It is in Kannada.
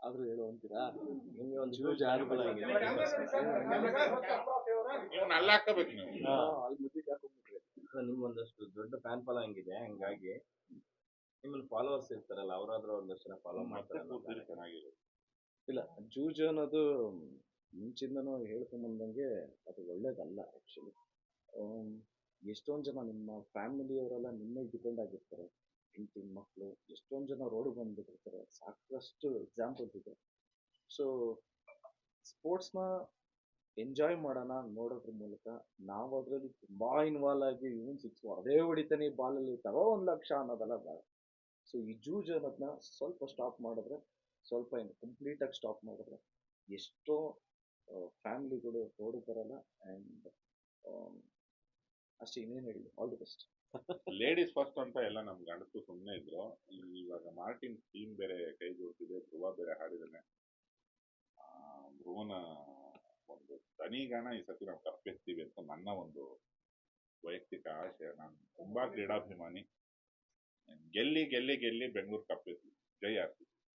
ಆದ್ರೂ ಹೇಳು ಅಂತೀರಾ? ನಿಮ್ಗೆ ಒಂದು ಹ್ಯೂಜ್ ಅನುಕೂಲ ಆಗಿದೆ ಇವ್ನ ಅಲ್ಲಿ ಹಾಕಬೇಕು ಮುದ್ದಿಗೆ ಹಾಕೊಂಡ್ಬಿಟ್ರಿ ದೊಡ್ಡ ಫ್ಯಾನ್ ಫಾಲೋಯಿಂಗ್ ಹಂಗಿದೆ ಹಂಗಾಗಿ ನಿಮ್ಮಲ್ಲಿ ಫಾಲೋವರ್ಸ್ ಇರ್ತಾರಲ್ಲ ಅವರಾದ್ರೂ ಒಂದಷ್ಟು ಜನ ಫಾಲೋ ಮಾಡ್ತಾರೆ ಚೆನ್ನಾಗಿದೆ ಇಲ್ಲ ಜೂಜು ಅನ್ನೋದು ಮುಂಚಿಂದನೂ ಹೇಳ್ಕೊಂಬಂದಂಗೆ ಅದು ಒಳ್ಳೇದಲ್ಲ ಆ್ಯಕ್ಚುಲಿ ಎಷ್ಟೊಂದು ಜನ ನಿಮ್ಮ ಫ್ಯಾಮಿಲಿಯವರೆಲ್ಲ ನಿಮ್ಮ ಮೇಲೆ ಡಿಪೆಂಡ್ ಆಗಿರ್ತಾರೆ. ಹೆಂಡತಿ ಮಕ್ಕಳು ಎಷ್ಟೊಂದು ಜನ ರೋಡಿಗೆ ಬಂದ್ಬಿಟ್ಟಿರ್ತಾರೆ. ಸಾಕಷ್ಟು ಎಕ್ಸಾಂಪಲ್ಸ್ ಇದೆ. ಸೊ ಸ್ಪೋರ್ಟ್ಸ್ನ ಎಂಜಾಯ್ ಮಾಡೋಣ ನೋಡೋದ್ರ ಮೂಲಕ ನಾವು ಅದರಲ್ಲಿ ತುಂಬ ಇನ್ವಾಲ್ವ್ ಆಗಿ ಇವನ್ ಸಿಕ್ಸ್ ಅದೇ ಹೊಡಿತಾನೆ ಈ ಬಾಲಲ್ಲಿ, ತಗೋ ಒಂದು ಲಕ್ಷ ಅನ್ನೋದೆಲ್ಲ ಬೇಡ. ಸೊ ಈ ಜೂಜ್ ಅನ್ನೋದನ್ನ ಸ್ವಲ್ಪ ಸ್ಟಾಪ್ ಮಾಡಿದ್ರೆ, ಸ್ವಲ್ಪ ಏನು ಕಂಪ್ಲೀಟಾಗಿ ಸ್ಟಾಪ್ ಮಾಡಿದ್ರೆ ಎಷ್ಟೋ ಫ್ಯಾಮಿಲಿಗಳು ರೋಡಿಗೆ ಬರಲ್ಲ ಆ್ಯಂಡ್ ಅಷ್ಟೇ ಇನ್ನೇನು ಹೇಳಿ all the best ladies first ಅಂತ ಎಲ್ಲ ನಮ್ ಗಂಡಸು ಸುಮ್ಮನೆ ಇದ್ರು. ಇವಾಗ ಮಾರ್ಟಿನ್ ಟೀಮ್ ಬೇರೆ ಕೈ ಜೋಡಿಸಿದೆ ಧ್ರುವ ಬೇರೆ ಹಾಡಿದಾನೆ. ಧ್ರುವನ ಒಂದು ದನಿಗಾನ ಈ ಸತಿ ನಾವು ತಪ್ಪಿಸ್ತೀವಿ ಅಂತ ನನ್ನ ಒಂದು ವೈಯಕ್ತಿಕ ಆಶಯ ನಾನು ತುಂಬಾ ಕ್ರೀಡಾಭಿಮಾನಿ. ಗೆಲ್ಲಿ ಗೆಲ್ಲಿ ಗೆಲ್ಲಿ ಬೆಂಗಳೂರು ಕಪ್ಪಿಸ್ತೀವಿ ಜೈ ಆರ್ತಿ